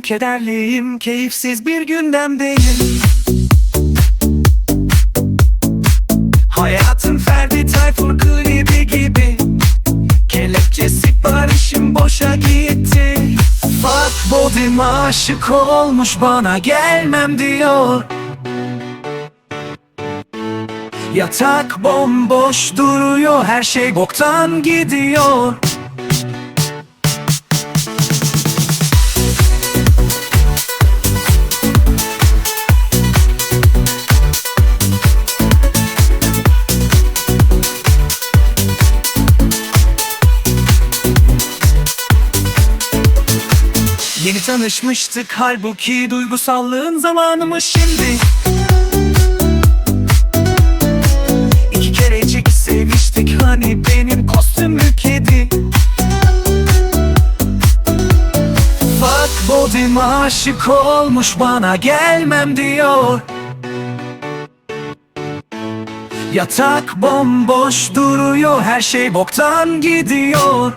kederliyim Keyifsiz bir gündemdeyim. Hayatın Ferdi Tayfur klibi gibi. Kelepçe siparişim boşa gitti. Fuck body'm aşık olmuş bana gelmem diyor. Yatak bomboş duruyor her şey boktan gidiyor Yeni tanışmıştık halbuki duygusallığın zamanımız şimdi. İki kerecik sevmiştik hani benim kostümlü kedi. Fuck body'm aşık olmuş bana gelmem diyor. Yatak bomboş duruyor her şey boktan gidiyor